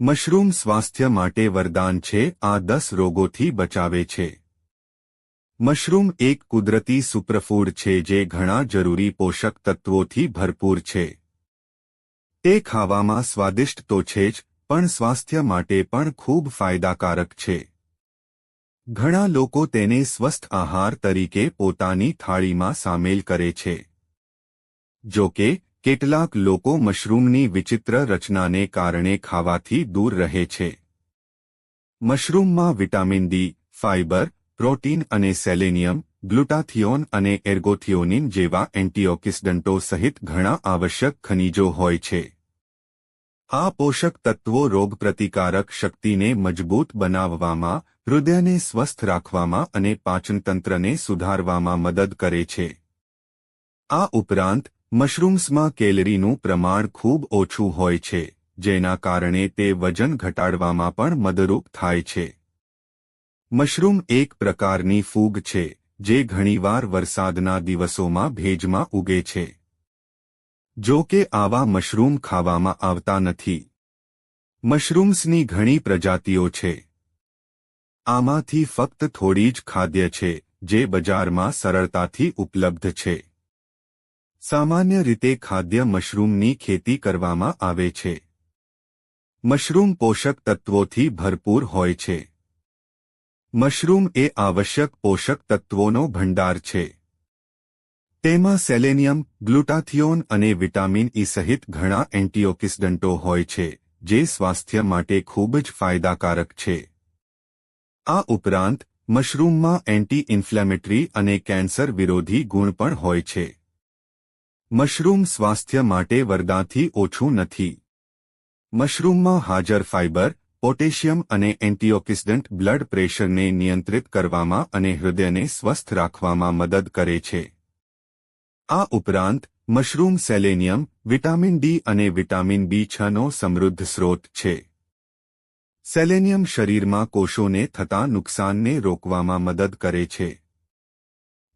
Mushroom સ્વાસ્થ્ય માટે વરદાન છે, આ દસ રોગોથી બચાવે છે. મશરૂમ એક કુદરતી સુપરફૂડ છે જે ઘણા જરૂરી પોષક તત્વોથી ભરપૂર છે. તે ખાવામાં સ્વાદિષ્ટ તો છે જ, પણ સ્વાસ્થ્ય માટે પણ ખૂબ ફાયદાકારક છે. ઘણા લોકો તેને સ્વસ્થ આહાર તરીકે પોતાની થાળીમાં સામેલ કરે છે. જો કે કેટલાક લોકો મશરૂમની વિચિત્ર રચનાને કારણે ખાવાથી દૂર રહે છે. મશરૂમમાં વિટામિન ડી, ફાઇબર, પ્રોટીન અને સેલેનિયમ, ગ્લુટાથિયોન અને એર્ગોથિયોનિન જેવા એન્ટીઓક્સિડન્ટો સહિત ઘણા આવશ્યક ખનિજો હોય છે. આ પોષક તત્વો રોગપ્રતિકારક શક્તિને મજબૂત બનાવવામાં, હૃદયને સ્વસ્થ રાખવામાં અને પાચનતંત્રને સુધારવામાં મદદ કરે છે. આ ઉપરાંત મશરૂમ્સમાં કેલરીનું પ્રમાણ ખૂબ ઓછું હોય છે, જેના કારણે તે વજન ઘટાડવામાં પણ મદરૂપ થાય છે. મશરૂમ એક પ્રકારની ફૂગ છે, જે ઘણીવાર વરસાદના દિવસોમાં ભેજમાં ઉગે છે. જો કે આવા મશરૂમ ખાવામાં આવતા નથી. મશરૂમ્સની ઘણી પ્રજાતિઓ છે. આમાંથી ફક્ત થોડી જ ખાદ્ય છે, જે બજારમાં સરળતાથી ઉપલબ્ધ છે. સામાન્ય રીતે ખાદ્ય મશરૂમની ખેતી કરવામાં આવે છે. મશરૂમ પોષક તત્વોથી ભરપૂર હોય છે. મશરૂમ એ આવશ્યક પોષક તત્વોનો ભંડાર છે. તેમાં સેલેનિયમ, ગ્લુટાથિયોન અને વિટામિન ઈ સહિત ઘણા એન્ટીઓક્સિડન્ટો હોય છે, જે સ્વાસ્થ્ય માટે ખૂબ જ ફાયદાકારક છે. આ ઉપરાંત, મશરૂમમાં એન્ટી ઇન્ફ્લેમેટરી અને કેન્સર વિરોધી ગુણ પણ હોય છે. મશરૂમ સ્વાસ્થ્ય માટે વરદાથી ઓછું નથી. મશરૂમમાં હાજર ફાઇબર, પોટેશિયમ અને એન્ટીઓક્સિડન્ટ બ્લડ પ્રેશરને નિયંત્રિત કરવામાં અને હૃદયને સ્વસ્થ રાખવામાં મદદ કરે છે. આ ઉપરાંત, મશરૂમ સેલેનિયમ, વિટામિન ડી અને વિટામિન બી છનો સમૃદ્ધ સ્રોત છે. સેલેનિયમ શરીરમાં કોષોને થતા નુકસાનને રોકવામાં મદદ કરે છે.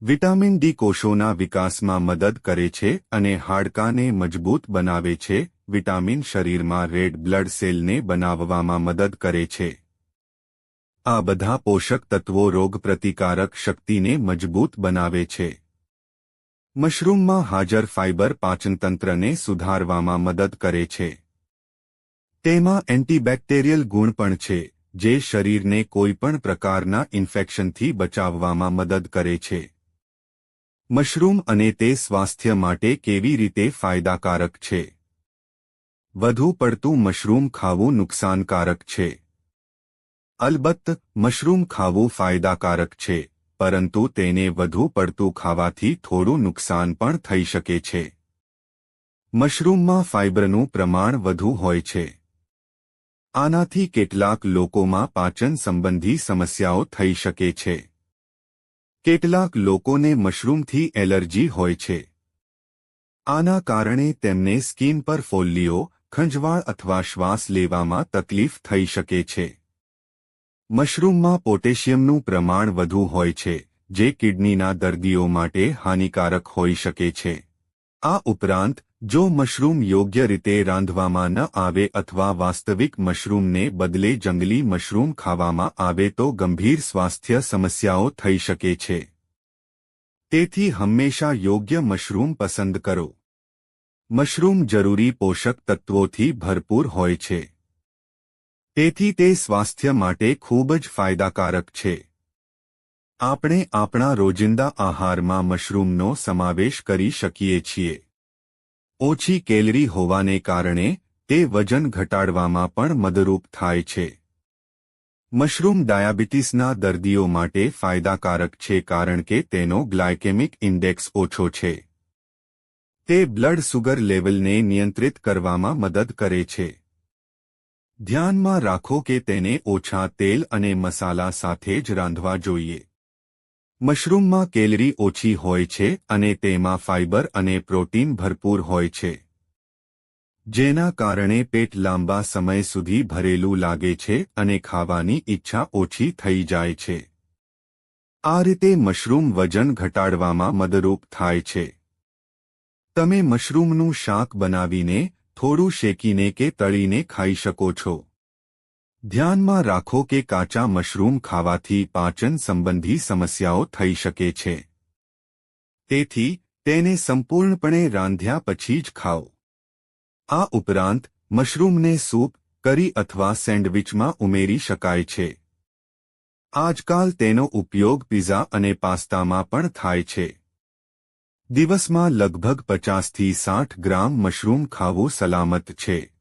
વિટામિન ડી કોષોના વિકાસમાં મદદ કરે છે અને હાડકાને મજબૂત બનાવે છે. વિટામિન શરીરમાં રેડ બ્લડ સેલને બનાવવામાં મદદ કરે છે. આ બધા પોષક તત્વો રોગપ્રતિકારક શક્તિને મજબૂત બનાવે છે. મશરૂમમાં હાજર ફાઇબર પાચનતંત્રને સુધારવામાં મદદ કરે છે. તેમાં એન્ટીબેક્ટેરિયલ ગુણ પણ છે, જે શરીરને કોઈપણ પ્રકારના ઇન્ફેક્શનથી બચાવવામાં મદદ કરે છે. મશરૂમ અને તે સ્વાસ્થ્ય માટે કેવી રીતે ફાયદાકારક છે? વધુ પડતું મશરૂમ ખાવું નુકસાનકારક છે. અલબત્ત, મશરૂમ ખાવું ફાયદાકારક છે, પરંતુ તેને વધુ પડતું ખાવાથી થોડું નુકસાન પણ થઈ શકે છે. મશરૂમમાં ફાઇબરનું પ્રમાણ વધુ હોય છે. આનાથી કેટલાક લોકોમાં પાચન સંબંધી સમસ્યાઓ થઈ શકે છે. કેટલાક લોકોને મશરૂમથી એલર્જી હોય છે. આના કારણે તેમને સ્કીન પર ફોલ્લીઓ, ખંજવાળ અથવા શ્વાસ લેવામાં તકલીફ થઈ શકે છે. મશરૂમમાં પોટેશિયમનું પ્રમાણ વધુ હોય છે, જે કિડનીના દર્દીઓ માટે હાનિકારક હોઈ શકે છે. આ ઉપરાંત જો મશરૂમ યોગ્ય રીતે રાંધવામાં ન આવે અથવા વાસ્તવિક મશરૂમને બદલે જંગલી મશરૂમ ખાવામાં આવે તો ગંભીર સ્વાસ્થ્ય સમસ્યાઓ થઈ શકે છે. તેથી હંમેશા યોગ્ય મશરૂમ પસંદ કરો. મશરૂમ જરૂરી પોષક તત્વોથી ભરપૂર હોય છે. તેથી તે સ્વાસ્થ્ય માટે ખૂબ જ ફાયદાકારક છે. આપણે આપણા રોજિંદા આહારમાં મશરૂમનો સમાવેશ કરી શકીએ છીએ. ઓછી કેલરી હોવાને કારણે તે વજન ઘટાડવામાં પણ મદરૂપ થાય છે. મશરૂમ ડાયાબિટીસના દર્દીઓ માટે ફાયદાકારક છે કારણ કે તેનો ગ્લાયકેમિક ઇન્ડેક્સ ઓછો છે. તે બ્લડ સુગર લેવલને નિયંત્રિત કરવામાં મદદ કરે છે. ધ્યાનમાં રાખો કે તેને ઓછા તેલ અને મસાલા સાથે જ રાંધવા જોઈએ. મશરૂમમાં કેલરી ઓછી હોય છે અને તેમાં ફાઇબર અને પ્રોટીન ભરપૂર હોય છે. જેના કારણે પેટ લાંબા સમય સુધી ભરેલું લાગે છે અને ખાવાની ઈચ્છા ઓછી થઈ જાય છે. આ રીતે મશરૂમ વજન ઘટાડવામાં મદદરૂપ થાય છે. તમે મશરૂમનું શાક બનાવીને, થોડું શેકીને કે તળીને ખાઈ શકો છો. ધ્યાનમાં રાખો કે કાચા મશરૂમ ખાવાથી પાચન સંબંધી સમસ્યાઓ થઈ શકે છે. તેથી, તેને સંપૂર્ણપણે રાંધ્યા પછી જ ખાઓ. આ ઉપરાંત, મશરૂમને સૂપ, કરી અથવા સેન્ડવિચમાં ઉમેરી શકાય છે. આજકાલ તેનો ઉપયોગ પિઝા અને પાસ્તામાં પણ થાય છે. દિવસમાં લગભગ પચાસથી સાઠ ગ્રામ મશરૂમ ખાવું સલામત છે.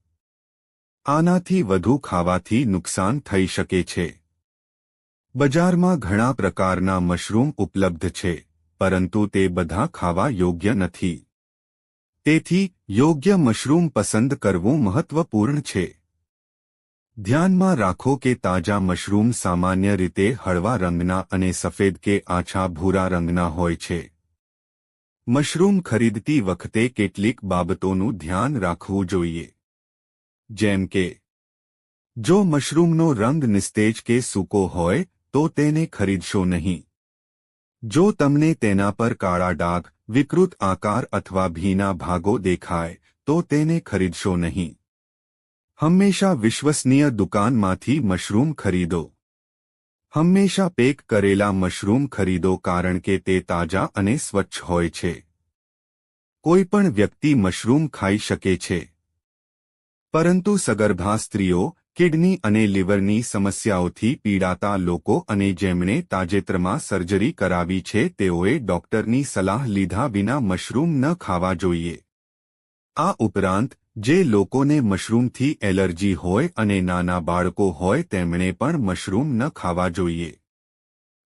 આનાથી વધુ ખાવાથી નુકસાન થઈ શકે છે. બજારમાં ઘણા પ્રકારના મશરૂમ ઉપલબ્ધ છે, પરંતુ તે બધા ખાવા યોગ્ય નથી. તેથી, યોગ્ય મશરૂમ પસંદ કરવું મહત્વપૂર્ણ છે. ધ્યાનમાં રાખો કે તાજા મશરૂમ સામાન્ય રીતે હળવા રંગના અને સફેદ કે આછા ભૂરા રંગના હોય છે. મશરૂમ ખરીદતી વખતે કેટલીક બાબતોનું ધ્યાન રાખવું જોઈએ. જેમ કે, જો મશરૂમનો રંગ નિસ્તેજ કે સૂકો હોય, તો તેને ખરીદશો નહીં. જો તમને તેના પર કાળા ડાઘ, વિકૃત આકાર અથવા ભીના ભાગો દેખાય, તો તેને ખરીદશો નહીં. હંમેશા વિશ્વસનીય દુકાનમાંથી મશરૂમ ખરીદો. હંમેશા પેક કરેલા મશરૂમ ખરીદો કારણ કે તે તાજા અને સ્વચ્છ હોય છે. કોઈપણ વ્યક્તિ મશરૂમ ખાઈ શકે છે. પરંતુ સગર્ભા સ્ત્રીઓ, કિડની અને લીવરની સમસ્યાઓથી પીડાતા લોકો અને જેમણે તાજેતરમાં સર્જરી કરાવી છે, તેઓએ ડોક્ટરની સલાહ લીધા વિના મશરૂમ ન ખાવા જોઈએ. આ ઉપરાંત, જે લોકોને મશરૂમથી એલર્જી હોય અને નાના બાળકો હોય, તેમણે પણ મશરૂમ ન ખાવા જોઈએ.